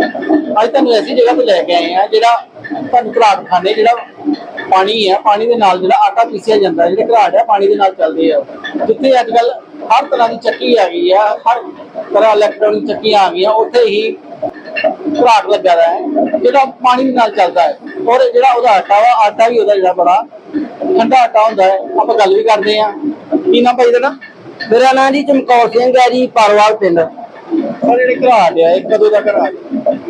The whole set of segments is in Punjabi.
ਅੱਜ ਤੁਹਾਨੂੰ ਐਸੀ ਜਗ੍ਹਾ ਤੇ ਲੈ ਕੇ ਆਏ ਆ ਜਿਹੜਾ ਤੁਹਾਨੂੰ ਘਰਾਟ ਖਾਨੇ ਜਿਹੜਾ ਪਾਣੀ ਹੈ ਪਾਣੀ ਦੇ ਨਾਲ ਜਿਹੜਾ ਆਟਾ ਪੀਸਿਆ ਜਾਂਦਾ ਹੈ, ਘਰਾਟ ਹੈ ਪਾਣੀ ਦੇ ਨਾਲ ਚੱਲਦੇ ਆ। ਜਿੱਥੇ ਅੱਜ ਕੱਲ ਹਰ ਤਰ੍ਹਾਂ ਦੀ ਚੱਕੀ ਆ ਗਈ ਆ ਹਰ ਤਰ੍ਹਾਂ ਇਲੈਕਟ੍ਰੋਨਿਕ ਚੱਕੀਆਂ ਆ ਗਈਆਂ ਉੱਥੇ ਹੀ ਘਰਾਟ ਲੱਗਾ ਦਾ ਹੈ ਜਿਹੜਾ ਪਾਣੀ ਦੇ ਨਾਲ ਚੱਲਦਾ ਹੈ। ਔਰ ਜਿਹੜਾ ਉਹਦਾ ਆਟਾ ਵਾ ਆਟਾ ਵੀ ਉਹਦਾ ਜਿਹੜਾ ਬੜਾ ਠੰਡਾ ਆਟਾ ਹੁੰਦਾ ਹੈ ਆਪਾਂ ਗੱਲ ਵੀ ਕਰਦੇ ਆ ਕੀ ਨਾਮ ਭਾਈ ਦਾ ਮੇਰਾ ਨਾਮ ਜੀ ਚਮਕੌਰ ਸਿੰਘ ਹੈ ਜੀ ਪਰਵਾਲ ਪਿੰਡ। ਔਰ ਜਿਹੜੇ ਘਰਾਟ ਆ ਇਹ ਕਦੋਂ ਦਾ ਘਰਾਟ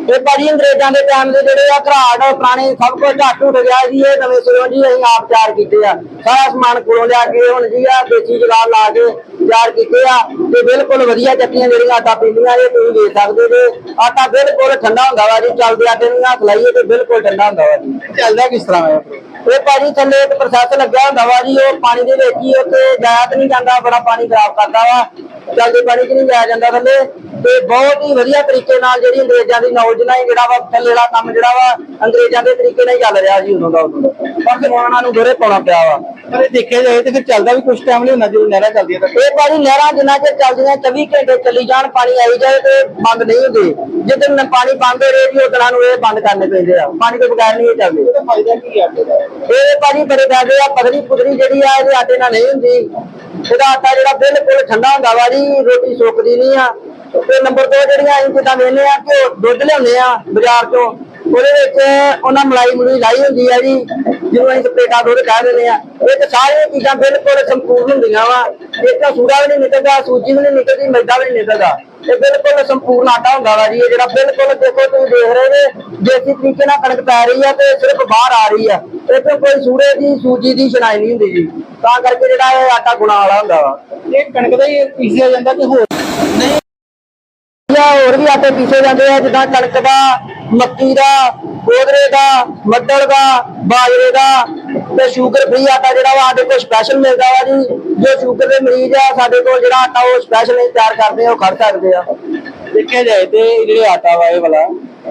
ਇਹ ਭਾਜੀ ਅੰਗਰੇਜ਼ਾਂ ਦੇ ਟਾਈਮ ਦੇ ਜਿਹੜੇ ਆ ਘਰਾਟ ਪੁਰਾਣੇ ਸਭ ਕੁਝ ਢੱਟ ਉੱਡ ਗਿਆ ਜੀ ਇਹ ਨਵੇਂ ਸਿਰੋਂ ਜੀ ਅਸੀਂ ਆਪ ਤਿਆਰ ਕੀਤੇ ਆ। ਸਾਰਾ ਸਮਾਨ ਕੋਲੋਂ ਲਿਆ ਕੇ ਹੁਣ ਜੀ ਆ ਦੇਸੀ ਜੁਗਾੜ ਲਾ ਕੇ ਤਿਆਰ ਕੀਤੇ ਆ ਤੇ ਬਿਲਕੁਲ ਵਧੀਆ ਚੱਕੀਆਂ ਜਿਹੜੀਆਂ ਆਟਾ ਪੀਂਦੀਆਂ ਇਹ ਤੁਸੀਂ ਵੇਖ ਸਕਦੇ ਜੇ। ਆਟਾ ਬਿਲਕੁਲ ਠੰਡਾ ਹੁੰਦਾ ਵਾ ਜੀ ਚੱਲਦੇ ਆਟੇ ਨੂੰ ਹੱਥ ਲਾਈਏ ਤੇ ਬਿਲਕੁਲ ਠੰਡਾ ਹੁੰਦਾ ਵਾ ਜੀ। ਚੱਲਦਾ ਕਿਸ ਤਰ੍ਹਾਂ ਹੈ ਇਹ ਭਾਜੀ ਥੱਲੇ ਇੱਕ ਪ੍ਰੋਸੈਸ ਲੱਗਿਆ ਹੁੰਦਾ ਵਾ ਜੀ ਉਹ ਪਾਣੀ ਦੇ ਵਿੱਚ ਹੀ ਉੱਥੇ ਜਾਇਆ ਤਾਂ ਨਹੀਂ ਜਾਂਦਾ ਬੜਾ ਪਾਣੀ ਖਰਾਬ ਕਰਦਾ ਵਾ। ਚੱਲਦੇ ਪਾਣੀ 'ਚ ਨਹੀਂ ਜਾਇਆ ਜਾਂਦਾ ਥੱਲੇ ਤੇ ਬਹੁਤ ਹੀ ਵਧੀਆ ਤਰੀਕੇ ਨਾਲ ਜਿਹੜੀ ਅੰਗਰੇਜ਼ਾਂ ਦੀ ਨੌਲੇਜ ਨਾਲ ਹੀ ਜਿਹੜਾ ਵਾ ਥੱਲੇ ਵਾਲਾ ਕੰਮ ਜਿਹੜਾ ਵਾ ਅੰਗਰੇਜ਼ਾਂ ਦੇ ਤਰੀਕੇ ਨਾਲ ਹੀ ਚੱਲ ਰਿਹਾ ਸੀ ਉਦੋਂ ਦਾ ਉਦੋਂ ਦਾ। ਪਰ ਫਿਰ ਨੂੰ ਦੋਰੇ ਪਾਉਣਾ ਪਿਆ ਵਾ। ਪਰ ਇਹ ਦੇਖਿਆ ਜਾਏ ਤੇ ਫਿਰ ਚੱਲਦਾ ਵੀ ਕੁਝ ਟਾਈਮ ਨਹੀਂ ਹੁੰਦਾ ਜਦੋਂ ਨਹਿਰਾਂ ਚੱਲਦੀਆਂ ਤਾਂ। ਇਹ ਭਾਜੀ ਨਹਿਰਾਂ ਜਿੰਨਾ ਚਿਰ ਚੱਲਦੀਆਂ 24 ਘੰਟੇ ਚੱਲੀ ਜਾਣ ਪਾਣੀ ਆਈ ਜਾਏ ਤੇ ਬੰਦ ਨਹੀਂ ਹੁੰਦੇ। ਜਿੱਦਣ ਪਾਣੀ ਬੰਦ ਹੋ ਰਿਹਾ ਜੀ ਉਦੋਂ ਨੂੰ ਇਹ ਬੰਦ ਕਰਨੇ ਪੈਂਦੇ ਆ। ਪਾਣੀ ਤੋਂ ਬਗੈਰ ਨਹੀਂ ਇਹ ਚੱਲਦੇ। ਇਹਦਾ ਫਾਇਦਾ ਕੀ ਆਟੇ ਦਾ? ਇਹ ਭਾਜੀ ਬੜੇ ਫਾਇਦੇ ਆ ਪਤਲੀ ਪੁਤਲੀ ਜਿਹੜੀ ਆ ਇਹਦੇ ਆਟੇ ਨਾਲ ਨਹੀਂ ਹੁੰਦੀ। ਇਹਦਾ ਆਟਾ ਜਿਹੜਾ ਬਿਲਕੁਲ ਠੰਡਾ ਹੁੰਦਾ ਵਾ ਜੀ ਰੋਟੀ ਸੁੱਕਦੀ ਨਹੀਂ ਆ। ਤੇ ਨੰਬਰ 2 ਜਿਹੜੀਆਂ ਅਸੀਂ ਜਿੱਦਾਂ ਵੇਖਦੇ ਆ ਕਿ ਉਹ ਦੁੱਧ ਲਿਆਉਂਦੇ ਆ ਬਾਜ਼ਾਰ ਚੋਂ। ਉਹਦੇ ਵਿੱਚ ਉਹਨਾਂ ਮਲਾਈ ਮਲੂਈ ਲਾਈ ਹੁੰਦੀ ਆ ਜੀ। ਜਿਹਨੂੰ ਅਸੀਂ ਸਪਰੇਟਾ ਦੁੱਧ ਕਹਿ ਦਿੰਦੇ ਆ ਇਹ ਤੇ ਸਾਰੀਆਂ ਚੀਜ਼ਾਂ ਬਿਲਕੁਲ ਸੰਪੂਰਨ ਹੁੰਦੀਆਂ ਵਾ। ਇਹ ਤਾਂ ਸੂੜਾ ਵੀ ਨਹੀਂ ਨਿਕਲਦਾ ਸੂਜੀ ਵੀ ਨਹੀਂ ਨਿਕਲਦੀ ਮੈਦਾ ਵੀ ਨਹੀਂ ਨਿਕਲਦਾ। ਇਹ ਬਿਲਕੁਲ ਸੰਪੂਰਨ ਆਟਾ ਹੁੰਦਾ ਵਾ ਜੀ ਇਹ ਜਿਹੜਾ ਬਿਲਕੁਲ ਦੇਖੋ ਤੁਸੀਂ ਦੇਖ ਰਹੇ ਨੇ ਦੇਸੀ ਤਰੀਕੇ ਨਾਲ ਕਣਕ ਪੈ ਰਹੀ ਆ ਤੇ ਸਿਰਫ ਬਾਹਰ ਆ ਰਹੀ ਆ। ਇਹ ਤੋਂ ਕੋਈ ਸੂੜੇ ਦੀ ਸੂਜੀ ਦੀ ਸ਼ਨਾਈ ਨਹੀਂ ਹੁੰਦੀ ਜੀ। ਤਾਂ ਕਰਕੇ ਜਿਹੜਾ ਇਹ ਆਟਾ ਗੁਣਾ ਵਾਲਾ ਹੁੰਦਾ ਵਾ। ਇਹ ਕਣਕ ਦਾ ਹੀ ਪੀਸਿਆ ਜਾਂਦਾ ਕਿ ਹੋਰ? ਜਾਂ ਹੋਰ ਵੀ ਆਟੇ ਪੀਸੇ ਜਾਂਦੇ ਆ ਜਿੱਦਾਂ ਕਣਕ ਦਾ ਮੱਕੀ ਦਾ ਕੋਦਰੇ ਦਾ ਮੱਦਲ ਦਾ ਬਾਜਰੇ ਦਾ ਤੇ ਸ਼ੂਗਰ ਫ੍ਰੀ ਆਟਾ ਜਿਹੜਾ ਵਾ ਸਾਡੇ ਕੋਲ ਸਪੈਸ਼ਲ ਮਿਲਦਾ ਵਾ ਜੀ। ਜੋ ਸ਼ੂਗਰ ਦੇ ਮਰੀਜ਼ ਆ ਸਾਡੇ ਕੋਲ ਜਿਹੜਾ ਆਟਾ ਉਹ ਸਪੈਸ਼ਲ ਹੀ ਤਿਆਰ ਕਰਦੇ ਆ ਉਹ ਖੜ ਸਕਦੇ ਆ। ਦੇਖਿਆ ਜਾਏ ਤੇ ਇਹ ਜਿਹੜੇ ਆਟਾ ਵਾ ਇਹ ਵਾਲਾ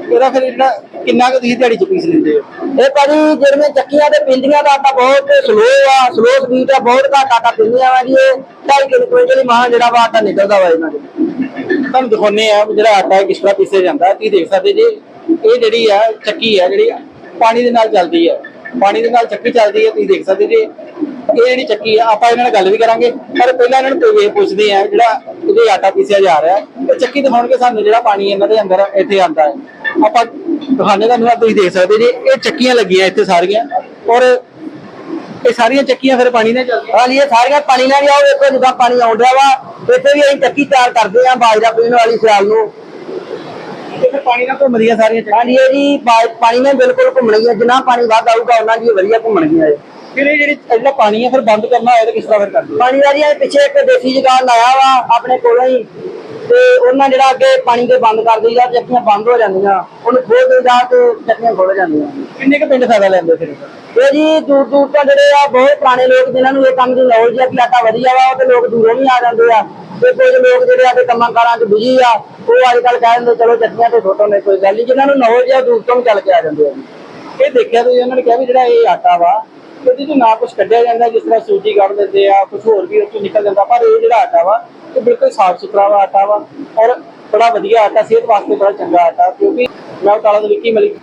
ਇਹਦਾ ਫਿਰ ਜਿਹੜਾ ਕਿੰਨਾ ਕੁ ਤੁਸੀਂ ਦਿਹਾੜੀ ਚ ਪੀਸ ਲੈਂਦੇ ਹੋ? ਇਹ ਭਾਜੀ ਜਿਹੜੀਆਂ ਚੱਕੀਆਂ ਤੇ ਪਿੰਡੀਆਂ ਦਾ ਆਟਾ ਬਹੁਤ ਸਲੋ ਆ ਸਲੋ ਸਪੀਡ ਆ ਬਹੁਤ ਘੱਟ ਆਟਾ ਪਿੰਦੀਆਂ ਵਾ ਜੀ ਇਹ। ਢਾਈ ਕਿਲੋ ਕੁਇੰਟਲ ਹੀ ਮਹਾਂ ਜਿਹੜਾ ਵਾ ਆਟਾ ਨਿਕਲਦਾ ਵਾ ਇਹਨਾਂ ਦੇ। ਤੁਹਾਨੂੰ ਦਿਖਾਉਨੇ ਆ ਜਿਹੜਾ ਆਟਾ ਹੈ ਕਿਸ ਤਰ੍ਹਾਂ ਪੀਸਿਆ ਜਾਂਦਾ। ਤੁਸੀਂ ਦੇਖ ਸਕਦੇ ਜੀ, ਇਹ ਜਿਹੜੀ ਆ ਚੱਕੀ ਆ, ਜਿਹੜੀ ਪਾਣੀ ਦੇ ਨਾਲ ਚੱਲਦੀ ਹੈ ਪਾਣੀ ਦੇ ਨਾਲ ਚੱਕੀ ਚੱਲਦੀ ਹੈ ਤੁਸੀਂ ਦੇਖ ਸਕਦੇ ਜੀ, ਇਹ ਜਿਹੜੀ ਚੱਕੀ ਆ, ਆਪਾਂ ਇਹਨਾਂ ਨਾਲ ਗੱਲ ਵੀ ਕਰਾਂਗੇ। ਪਰ ਪਹਿਲਾਂ ਇਹਨਾਂ ਨੂੰ ਕੋਈ ਪੁੱਛਦੇ ਆ ਜਿਹੜਾ ਇਹਦੇ ਆਟਾ ਪੀਸਿਆ ਜਾ ਰਿਹਾ। ਤੇ ਚੱਕੀ ਦਿਖਾਉਣਗੇ ਸਾਨੂੰ ਜਿਹੜਾ ਪਾਣੀ ਇਹਨਾਂ ਦੇ ਅੰਦਰ ਇੱਥੇ ਆਉਂਦਾ ਹੈ। ਆਪਾਂ ਦਿਖਾਣੇ ਤੁਹਾਨੂੰ ਆ ਤੁਸੀਂ ਦੇਖ ਸਕਦੇ ਜੀ, ਇਹ ਚੱਕੀਆਂ ਲੱਗੀਆਂ ਇੱਥੇ ਸਾਰੀਆਂ। ਔਰ ਇਹ ਸਾਰੀਆਂ ਚੱਕੀਆਂ ਫਿਰ ਪਾਣੀ ਨਾਲ ਚੱਲਦੀਆਂ। ਹਾਂ ਜੀ ਇਹ ਸਾਰੀਆਂ ਪਾਣੀ ਨਾਲ ਹੀ ਆਓ ਵੇਖੋ ਜਿੱਦਾਂ ਪਾਣੀ ਆਉਣ ਡਿਆ ਵਾ ਇੱਥੇ ਵੀ ਅਸੀਂ ਚੱਕੀ ਤਿਆਰ ਕਰਦੇ ਆ ਬਾਜਰਾ ਪੀਣ ਵਾਲੀ ਸਿਆਲ ਨੂੰ। ਤੇ ਫਿਰ ਪਾਣੀ ਨਾਲ ਘੁੰਮਦੀਆਂ ਸਾਰੀਆਂ ਚੱਕੀਆਂ। ਹਾਂ ਜੀ ਇਹ ਜੀ ਪਾਣੀ ਨਾਲ ਬਿਲਕੁਲ ਘੁੰਮਣਗੀਆਂ ਜਿੰਨਾ ਪਾਣੀ ਵੱਧ ਆਊਗਾ ਉਹਨਾਂ ਦੀ ਵਧੀਆ ਘੁੰਮਣਗੀਆਂ ਇਹ। ਫਿਰ ਇਹ ਜਿਹੜੀ ਜਿਹੜਾ ਪਾਣੀ ਹੈ ਫਿਰ ਬੰਦ ਕਰਨਾ ਹੋਇਆ ਤਾਂ ਕਿਸ ਤਰ੍ਹਾਂ ਫਿਰ ਕਰਦੇ ਪਾਣੀ ਦਾ ਜੀ ਪਿੱਛੇ ਇੱਕ ਦੇਸੀ ਜੁਗਾੜ ਲਾਇਆ ਵਾ ਆਪਣੇ ਕੋਲੋਂ ਹੀ। ਤੇ ਉਹਨਾਂ ਜਿਹੜਾ ਅੱਗੇ ਪਾਣੀ ਦੇ ਬੰਦ ਕਰ ਦਈਦਾ ਚੱਕੀਆਂ ਬੰਦ ਹੋ ਜਾਂਦੀਆਂ। ਉਹਨੂੰ ਖੋਲ ਦਈਦਾ ਤੇ ਚੱਕੀਆਂ ਖੁੱਲ ਜਾਂਦੀਆਂ। ਕਿੰਨੇ ਕੁ ਪਿੰਡ ਫਾਇਦਾ ਲੈਂਦੇ ਫਿਰ? ਇਹ ਜੀ ਦੂਰ ਦੂਰ ਤੋਂ ਜਿਹੜੇ ਆ ਬਹੁਤ ਪੁਰਾਣੇ ਲੋਕ ਜਿਨ੍ਹਾਂ ਨੂੰ ਇਹ ਕੰਮ ਦੀ ਨੌਲੇਜ ਆ ਕਿ ਆਟਾ ਵਧੀਆ ਵਾ, ਉਹ ਤੇ ਲੋਕ ਦੂਰੋਂ ਵੀ ਆ ਜਾਂਦੇ ਆ। ਤੇ ਕੁਝ ਲੋਕ ਜਿਹੜੇ ਆ ਤੇ ਕੰਮਾਂ ਕਾਰਾਂ 'ਚ ਬਿਜ਼ੀ ਆ, ਉਹ ਅੱਜ ਕੱਲ ਕਹਿ ਦਿੰਦੇ, ਚਲੋ ਚੱਟੀਆਂ ਤੇ ਫੋਟੋ ਨੇ, ਕੋਈ ਗੱਲ ਨਹੀਂ ਜਿਨ੍ਹਾਂ ਨੂੰ ਨੌਲੇਜ ਆ ਦੂਰ ਤੋਂ ਚੱਲ ਕੇ ਆ ਜਾਂਦੇ ਆ ਇਹ ਦੇਖਿਆ ਤੁਸੀਂ, ਉਹਨਾਂ ਨੇ ਕਿਹਾ ਵੀ ਜਿਹੜਾ ਇਹ ਆਟਾ ਵਾ, ਇਹਦੇ ਚ ਨਾ ਕੁਝ ਕੱਢਿਆ ਜਾਂਦਾ, ਜਿਸ ਤਰ੍ਹਾਂ ਸੂਜੀ ਕੱਢ ਦਿੰਦੇ ਆ ਕੁਝ ਹੋਰ ਵੀ ਉੱਚੋਂ ਨਿਕਲ ਜਾਂਦਾ, ਪਰ ਇਹ ਜਿਹੜਾ ਆਟਾ ਵਾ, ਇਹ ਬਿਲਕੁਲ ਸਾਫ਼ ਸੁਥਰਾ ਵਾ ਆਟਾ ਵਾ ਔਰ ਬੜਾ ਵਧੀਆ ਆਟਾ, ਸਿਹਤ ਵਾਸਤੇ ਬੜਾ ਚੰਗਾ ਆਟਾ, ਕਿਉਂਕਿ ਮੈਂ ਉਤਾਲਾ ਦੇ ਵਿੱਕੀ ਮਲਿਕ